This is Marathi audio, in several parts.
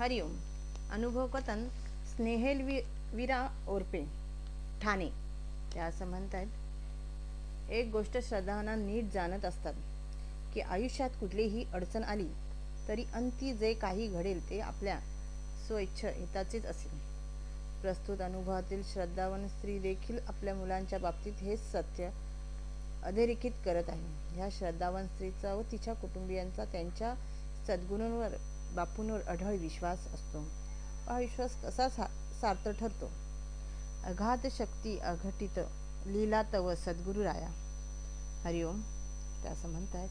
हरिओम. अनुभव कथन स्नेहेल वि विरा ओरपे ठाणे. त्या असं म्हणतात एक गोष्ट श्रद्धावाना नीट जाणत असतात की आयुष्यात कुठलीही अडचण आली तरी अंती जे काही घडेल ते आपल्या स्वइच्छ हिताचेच असेल. प्रस्तुत अनुभवातील श्रद्धावान स्त्री देखील आपल्या मुलांच्या बाबतीत हेच सत्य अधोरेखित करत आहे. ह्या श्रद्धावान स्त्रीचा व तिच्या कुटुंबियांचा त्यांच्या सद्गुणांवर बापूंवर अढळ विश्वास असतो. हा विश्वास कसा सा सार्थ ठरतो? अघात शक्ती अघटित लीला तव सद्गुरु राया. हरिओम ते असं म्हणतायत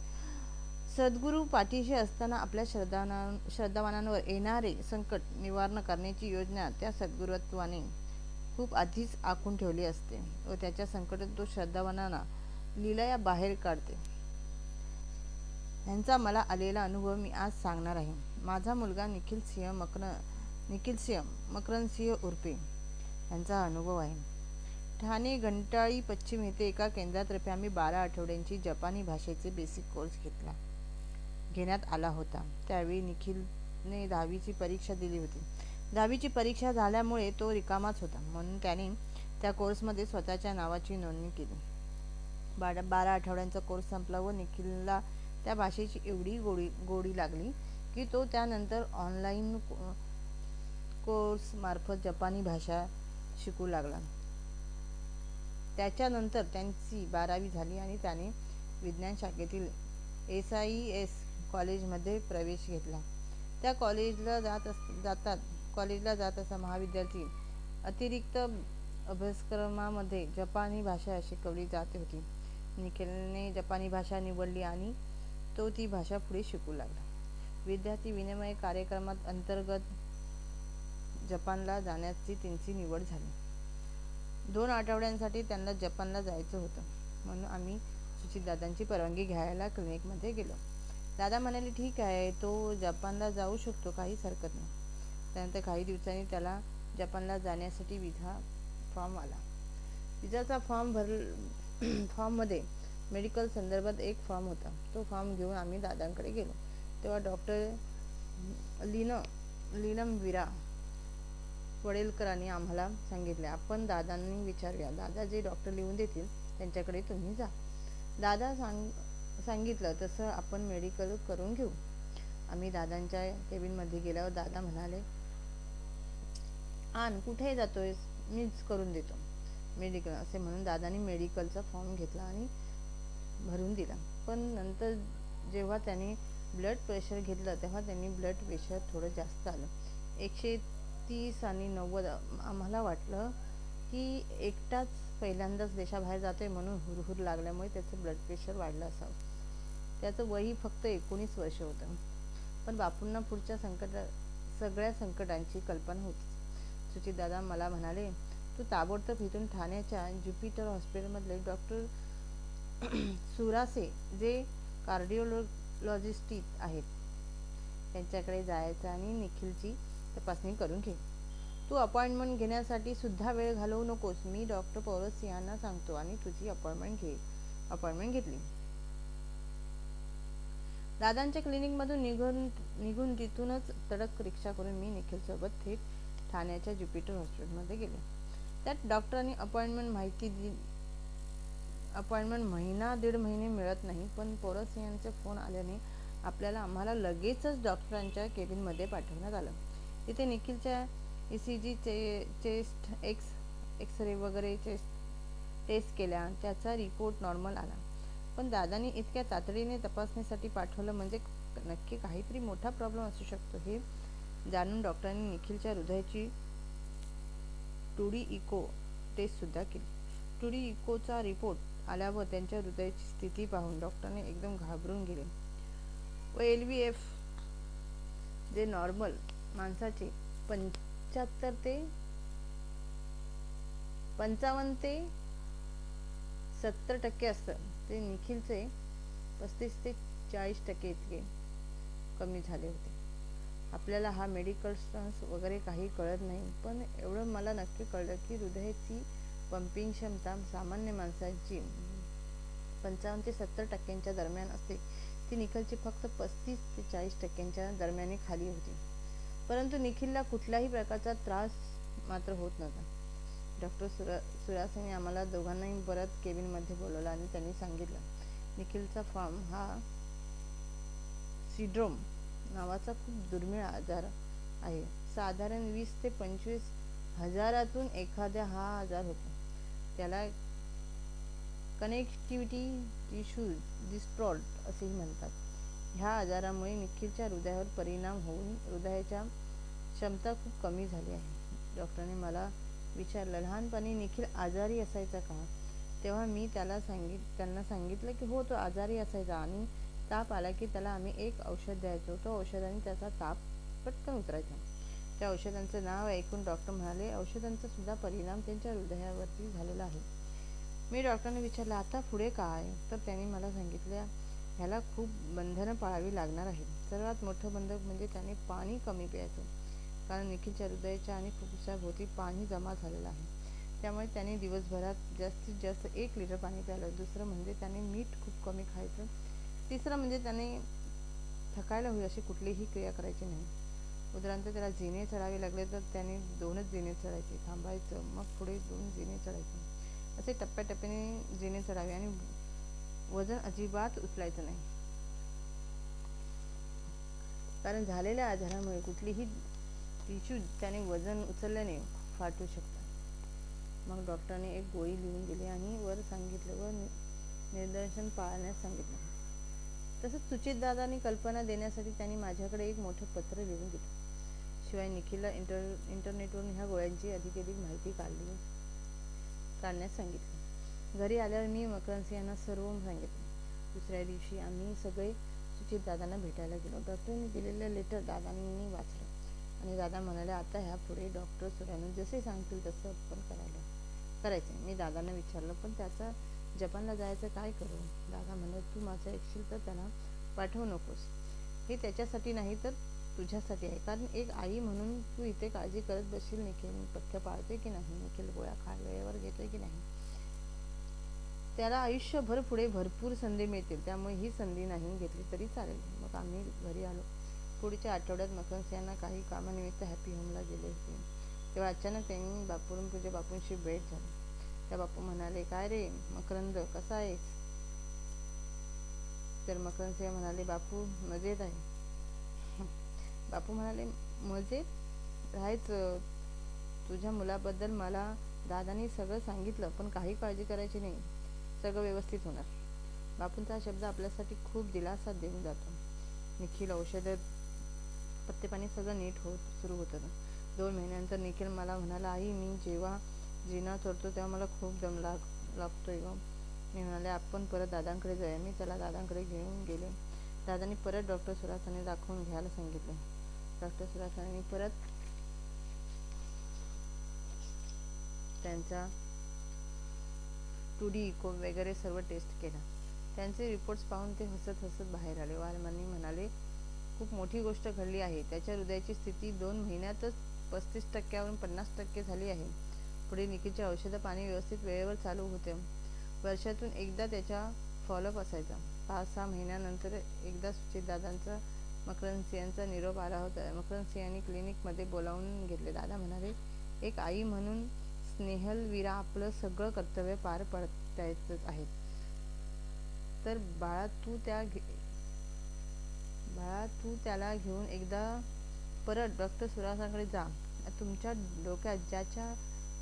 सद्गुरू पाठीशी असताना आपल्या श्रद्धाना श्रद्धावानांवर येणारे संकट निवारण करण्याची योजना त्या सद्गुरुत्वाने खूप आधीच आखून ठेवली असते व त्याच्या संकटात तो श्रद्धावानांना लीलया बाहेर काढते. ह्यांचा मला आलेला अनुभव मी आज सांगणार आहे. माझा मुलगा निखिल सिंह मकर निखिल सिंह मकरन सिंह उर्पे यांचा अनुभव आहे. ठाणे घंटाळी पश्चिम येथे एका केंद्रातर्फे आम्ही बारा आठवड्यांची जपानी भाषेचे बेसिक कोर्स घेतला घेण्यात आला होता. त्यावेळी निखिलने दहावीची परीक्षा दिली होती. दहावीची परीक्षा झाल्यामुळे तो रिकामाच होता म्हणून त्याने त्या कोर्समध्ये स्वतःच्या नावाची नोंदणी केली. बारा बारा आठवड्यांचा कोर्स संपला व निखिलला त्या भाषेची एवढी गोडी गोडी लागली की तो त्यानंतर ऑनलाईन कोर्समार्फत जपानी भाषा शिकू लागला. त्याच्यानंतर त्यांची बारावी झाली आणि त्याने विज्ञान शाखेतील एस आय एस कॉलेजमध्ये प्रवेश घेतला. त्या कॉलेजला जात अस जातात कॉलेजला जात असा महाविद्यार्थी अतिरिक्त अभ्यासक्रमामध्ये जपानी भाषा शिकवली जात होती. निखिलने जपानी भाषा निवडली आणि तो ती भाषा पुढे शिकू लागला. विद्यार्थी विनिमय कार्यक्रमात अंतर्गत जपानला जाण्याची त्यांची निवड झाली. दोन आठवड्यांसाठी त्यांना जपानला जायचं होतं. म्हणून आम्ही सुचितदादांची परवानगी घ्यायला क्लिनिकमध्ये गेलो. दादा म्हणाले ठीक आहे तो जपानला जाऊ शकतो काहीच हरकत नाही. त्यानंतर काही दिवसांनी त्याला जपानला जाण्यासाठी विधा फॉर्म आला. विजाचा फॉर्म भर फॉर्ममध्ये मेडिकल संदर्भात एक फॉर्म होता. तो फॉर्म घेऊन आम्ही दादांकडे गेलो. तेव्हा डॉक्टर लिन लीनम विरा वडेलकरांनी आम्हाला सांगितले. आपण दादांनी विचारूया दादा जे डॉक्टर लिहून देतील त्यांच्याकडे तुम्ही जा. दादा सांग सांगितलं तसं आपण मेडिकल करून घेऊ. आम्ही दादांच्या केबिनमध्ये गेल्यावर दादा म्हणाले आण कुठे जातोयस मीच करून देतो. मेडिकल असे म्हणून दादानी मेडिकलचा फॉर्म घेतला आणि भरून दिला. पण नंतर जेव्हा त्यांनी ब्लड प्रेशर घेतलं तेव्हा त्यांनी ब्लड प्रेशर थोडं जास्त आलं. एकशे तीस आणि नव्वद आम्हाला वाटलं की एकटाच पहिल्यांदाच देशाबाहेर जातो आहे म्हणून हुरहुर लागल्यामुळे त्याचं ब्लड प्रेशर वाढलं असावं. त्याचं वयही फक्त एकोणीस वर्ष होतं. पण बापूंना पुढच्या संकट सगळ्या संकटांची कल्पना होती. सुचितदादा मला म्हणाले तू ताबडतोब इथून ठाण्याच्या ज्युपिटर हॉस्पिटलमधले डॉक्टर सुरासे जे लॉजिस्टिक आहेत. त्यांच्याकडे जायचं आणि निखिलची तपासणी करून घे. तू अपॉइंटमेंट घेण्यासाठी सुद्धा वेळ घालवू नकोस. मी डॉक्टर पौरस यांना सांगतो आणि तुझी अपॉइंटमेंट घे. अपॉइंटमेंट घेतली. दादांच्या क्लिनिकमधून निघून निघून तिथूनच तडक रिक्षा करून मी निखिलसोबत थेट ठाण्याच्या ज्युपिटर हॉस्पिटलमध्ये गेले. त्यात डॉक्टरांनी अपॉइंटमेंट माहिती दिली अपॉइंटमेंट महिना दीड महिने मिळत नाही. पण पोरस यांचे फोन आल्याने आपल्याला आम्हाला लगेचच डॉक्टरांच्या केबिनमध्ये पाठवण्यात आलं. तिथे निखिलच्या ई सी जी चे चेस्ट एक्स एक्सरे वगैरे चेस्ट टेस्ट केल्या. त्याचा रिपोर्ट नॉर्मल आला. पण दादानी इतक्या तातडीने तपासणीसाठी पाठवलं म्हणजे नक्की काहीतरी मोठा प्रॉब्लेम असू शकतो हे जाणून डॉक्टरांनी निखिलच्या हृदयाची टुडी इको टेस्टसुद्धा केली. टुडी इकोचा रिपोर्ट आल्यावर त्यांच्या हृदयाची स्थिती पाहून डॉक्टरने एकदम घाबरून गेले. व एल व्ही एफ जे नॉर्मल माणसाचे पंच्याहत्तर ते पंचावन्न ते सत्तर टक्के असतं. ते निखिलचे पस्तीस ते चाळीस टक्के इतके कमी झाले होते. आपल्याला हा मेडिकल स्टन्स वगैरे काही कळत नाही पण एवढं मला नक्की कळलं की हृदयाची पंपिंग क्षमता सामान्य माणसाची पंचावन्न ते सत्तर टक्क्यांच्या दरम्यान असते. ती निखलची फक्त पस्तीस ते चाळीस टक्क्यांच्या दरम्याने खाली होती. परंतु निखिलला कुठल्याही प्रकारचा त्रास मात्र होत नव्हता. डॉक्टर सुरा सुरासने आम्हाला दोघांनाही परत केबिनमध्ये बोलवलं आणि त्यांनी सांगितलं निखिलचा फॉर्म हा सिड्रोम नावाचा खूप दुर्मिळ आजार आहे. साधारण वीस ते पंचवीस हजारातून एखाद्या हा आजार होतो. त्याला कनेक्टिव्हिटी टिश्यूज डिस्ट्रॉल्ट असेही म्हणतात. ह्या आजारामुळे निखिलच्या हृदयावर परिणाम होऊन हृदयाच्या क्षमता खूप कमी झाली आहे. डॉक्टरने मला विचारलं लहानपणी निखिल आजारी असायचा का? तेव्हा मी त्याला सांगित त्यांना सांगितलं की हो तो आजारी असायचा आणि ताप आला की त्याला आम्ही एक औषध द्यायचो. तो औषधाने त्याचा ताप पटकन उतरायचा. त्या औषधांचं नाव ऐकून डॉक्टर म्हणाले औषधांचा सुद्धा परिणाम त्यांच्या हृदयावरती झालेला आहे. मी डॉक्टरने विचारलं आता पुढे काय? तर त्यांनी मला सांगितलं ह्याला खूप बंधनं पाळावी लागणार आहेत. सर्वात मोठं बंधक म्हणजे त्याने पाणी कमी प्यायचं. कारण निखिलच्या हृदयाच्या आणि फुफ्फुसाभोवती पाणी जमा झालेलं आहे. त्यामुळे त्याने दिवसभरात जास्तीत जास्त एक लिटर पाणी प्यायलं. दुसरं म्हणजे त्याने मीठ खूप कमी खायचं. तिसरं म्हणजे त्याने थकायला होईल अशी कुठलीही क्रिया करायची नाही. उदाहरणार्थ त्याला जिने चढावे लागले तर त्याने दोनच जिने चढायचे. थांबायचं. मग पुढे दोन जिने चढायचे. असे टप्प्याटप्प्याने जिने चढावे आणि वजन अजिबात उचलायचं नाही. कारण झालेल्या आजारामुळे कुठलीही टिश्यू त्याने वजन उचलल्याने फाटू शकतात. मग डॉक्टरने एक गोळी लिहून दिली आणि वर सांगितलं व निर्दर्शन पाळण्यास सांगितलं. तसंच सुचितदादांनी कल्पना देण्यासाठी त्यांनी माझ्याकडे एक मोठं पत्र लिहून दिलं शिवाय निखिलला इंटर इंटरनेटवरून ह्या गोळ्यांची अधिक अधिक माहिती काढली. काढण्यास सांगितलं. घरी आल्यावर मी मकरन्सी यांना सर्व सांगितलं. दुसऱ्या दिवशी आम्ही सगळे सुचित दादांना भेटायला गेलो. डॉक्टरने दिलेलं लेटर दादांनी वाचलं आणि दादा म्हणाले आता ह्या पुढे डॉक्टर सुरानं जसे सांगतील तसं आपण करायला करायचं. मी दादांना विचारलं पण त्याचा जपानला जायचं काय करू? दादा म्हणाले तू माझं ऐकशील तर त्यांना पाठवू नकोस. हे त्याच्यासाठी नाही तर तुझ्यासाठी आहे. कारण एक आई म्हणून तू इथे काळजी करत बसशील निखिल. पथ्य पाळते की नाही? निखिल गोळ्या खा वेळेवर घेतोय की नाही? त्याला आयुष्यभर पुढे भरपूर संधी मिळतील. त्यामुळे ही संधी नाही घेतली तरी चालेल. मग आम्ही घरी आलो. पुढच्या आठवड्यात मकरन्स यांना काही कामानिमित्त हॅपी होमला गेले होते. तेव्हा अचानक त्यांनी बापून तुझ्या बापूंशी भेट झाली. त्या बापू म्हणाले काय रे मकरंद कसा आहेस? तर मकरंद म्हणाले बापू मजेत आहे. बापू म्हणाले मजेत राहायचं तुझ्या मुलाबद्दल मला दादानी सगळं सांगितलं पण काही काळजी करायची नाही. सगळं व्यवस्थित होणार. बापूंचा शब्द आपल्यासाठी खूप दिलासा देऊन जातो. निखिल औषधं पत्तेपाणी सगळं नीट होत सुरू होतं. दोन महिन्यानंतर निखिल मला म्हणाला आई मी जेव्हा जिना चढतो तेव्हा मला खूप दम लाग लागतोय ग. मी म्हणाले आपण परत दादांकडे जाऊया. मी त्याला दादांकडे घेऊन गेले. दादांनी परत डॉक्टर सुरासाने दाखवून घ्यायला सांगितलं. डॉक्टर सुरासाने परत त्यांचा टू डी इको वगैरे सर्व टेस्ट केला. त्यांचे रिपोर्ट्स पाहून ते हसत हसत बाहेर आले. वालमानी म्हणाले खूप मोठी गोष्ट घडली आहे. त्याच्या हृदयाची स्थिती दोन महिन्यातच पस्तीस टक्क्यावरून पन्नास टक्के झाली आहे. पुढे निखिलचे औषधं पाणी व्यवस्थित वेळेवर चालू होते. वर्षातून एकदा त्याच्या फॉलोअप असायचा. पाच सहा महिन्यानंतर एकदा सुचितदादांचा मकरनसिंहांचा निरोप आला होता. मकरनसिंहांनी क्लिनिकमध्ये बोलावून घेतले. दादा म्हणाले एक आई म्हणून स्नेहलवीरा आपलं सगळं कर्तव्य पार पडतायच आहेत. तर बाळा तू त्या बाळा तू त्याला घेऊन एकदा परत डॉक्टर सुरासाकडे जा. तुमच्या डोक्यात ज्याच्या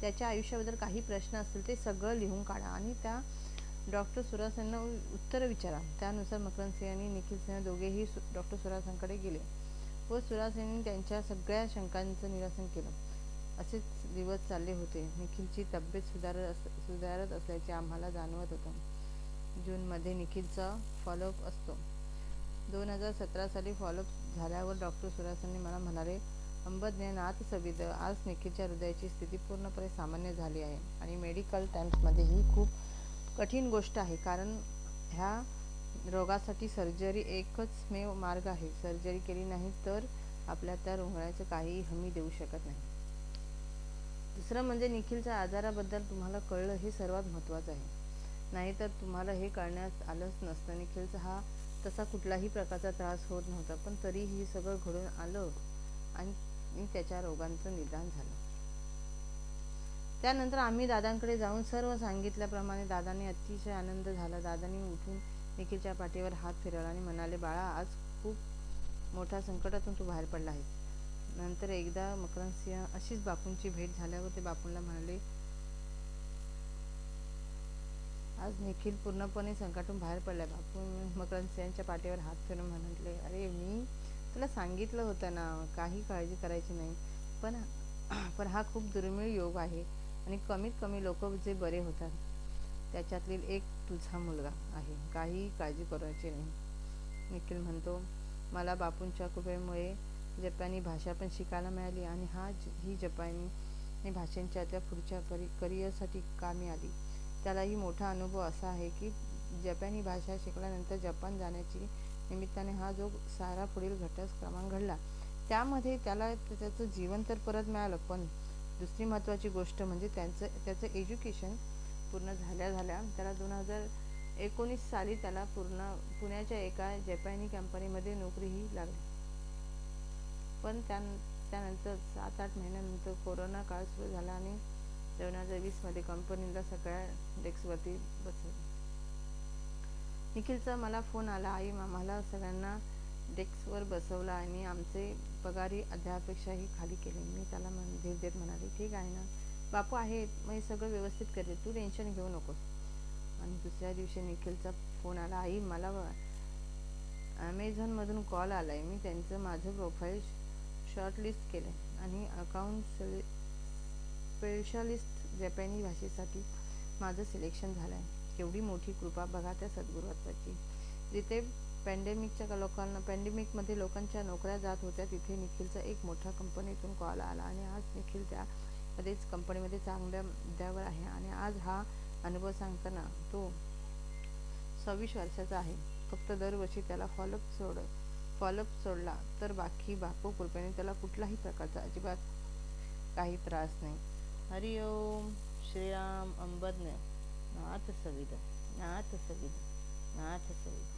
त्याच्या आयुष्याबद्दल काही प्रश्न असतील ते सगळं लिहून काढा आणि त्या डॉक्टर सुरास यांना उत्तर विचारा. त्यानुसार मकरन सिंह आणि निखिल सिंह दोघेही डॉक्टर सुरासांकडे गेले. व सुरास यांनी त्यांच्या सगळ्या शंकांचं निरासन केलं. असेच दिवस चालले होते. निखिलची तब्येत सुधारत अस सुधारत असल्याचे आम्हाला जाणवत होतं. जूनमध्ये निखिलचा फॉलोअप असतो. दोन हजार सतरा साली फॉलोअप झाल्यावर डॉक्टर सुरासांनी मला म्हणाले अंबज्ञानात सविध आज निखिलच्या हृदयाची स्थिती पूर्णपणे सामान्य झाली आहे आणि मेडिकल टाइम्समध्ये ही खूप कठीण गोष्ट आहे कारण ह्या रोगासाठी सर्जरी एकच मेव मार्ग आहे. सर्जरी केली नाही तर आपल्या त्या रुग्णाचं काहीही हमी देऊ शकत नाही. दुसरं म्हणजे निखिलच्या आजाराबद्दल तुम्हाला कळलं हे सर्वात महत्त्वाचं आहे. नाहीतर तुम्हाला हे कळण्यात आलंच नसतं. निखिलचा हा तसा कुठलाही प्रकारचा त्रास होत नव्हता पण तरीही सगळं घडून आलं आणि त्याच्या रोगांचं निदान झालं. त्यानंतर आम्ही दादांकडे जाऊन सर्व सांगितल्याप्रमाणे दादाने अतिशय आनंद झाला. दादांनी उठून निखिलच्या पाठीवर हात फिरवला आणि म्हणाले बाळा आज खूप मोठ्या संकटातून तू बाहेर पडला आहेस. नंतर एकदा मकरंद सिंह अशीच बापूंची भेट झाल्यावर ते बापूंना म्हणाले आज निखिल पूर्णपणे संकटातून बाहेर पडला बापू मकरंद सिंहांच्या पाठीवर हात फिरून म्हणाले अरे मी तुला सांगितलं होतं ना काही काळजी करायची नाही. पण पण हा खूप दुर्मिळ योग आहे. आणि कमीत कमी लोक जे बरे होतात त्याच्यातील एक तुझा मुलगा आहे. काही काळजी करायची नाही. निखिल म्हणतो मला बापूंच्या कृपेमुळे जपानी भाषा पण शिकायला मिळाली आणि हा ही जपानी भाषेच्या त्या पुढच्या करि करिअरसाठी कामी आली. त्यालाही मोठा अनुभव असा आहे की जपानी भाषा शिकल्यानंतर जपान जाण्याची निमित्ताने हा जो सारा पुढील घटनाक्रमांक घडला त्यामध्ये त्याला त्याचं जीवन तर परत मिळालं पण दुसरी महत्त्वाची गोष्ट म्हणजे त्यांचं त्याचं एज्युकेशन पूर्ण झाल्या झाल्या त्याला दोन हजार एकोणीस साली त्याला पूर्ण पुण्याच्या एका जपानी कंपनीमध्ये नोकरीही लागली. पण त्या त्यानंतर सात आठ महिन्यानंतर कोरोना काळ सुरू झाला आणि दोन हजार वीसमध्ये कंपनीला सगळ्या डेस्कवरती बसवलं. निखिलचा मला फोन आला आई आम्हाला सगळ्यांना डेस्कवर बसवला आणि आमचे पगारी अध्यापेक्षाही खाली केले. मी त्याला म्हण धीर देत म्हणाले ठीक आहे ना. बापू आहेत मग हे सगळं व्यवस्थित करते तू टेन्शन घेऊ नकोस. आणि दुसऱ्या दिवशी निखिलचा फोन आला आई मला ॲमेझॉनमधून कॉल आला आहे मी त्यांचं माझं प्रोफाईल शॉर्टलिस्ट केलं आहे आणि अकाउंट स्पेशलिस्ट जपानी भाषेसाठी माझं सिलेक्शन झालं आहे केवढी मोठी कृपा. बघा त्या सद्गुरुत्वाची. जिथे पॅन्डेमिकच्या लोकांना पॅन्डेमिकमध्ये लोकांच्या नोकऱ्या जात होत्या तिथे निखिलचा एक मोठा कंपनीतून कॉल आला आणि आज निखिल त्यामध्येच कंपनीमध्ये चांगल्या मुद्द्यावर आहे आणि आज हा अनुभव सांगताना तो सव्वीस वर्षाचा आहे. फक्त दरवर्षी त्याला फॉलोअप सोड फॉलोअप सोडला तर बाकी बापू कृपेने त्याला कुठलाही प्रकारचा अजिबात काही त्रास नाही. हरिओम श्रीराम अंबज्ञ. नाथ सविद नाथ सविद नाथ सविद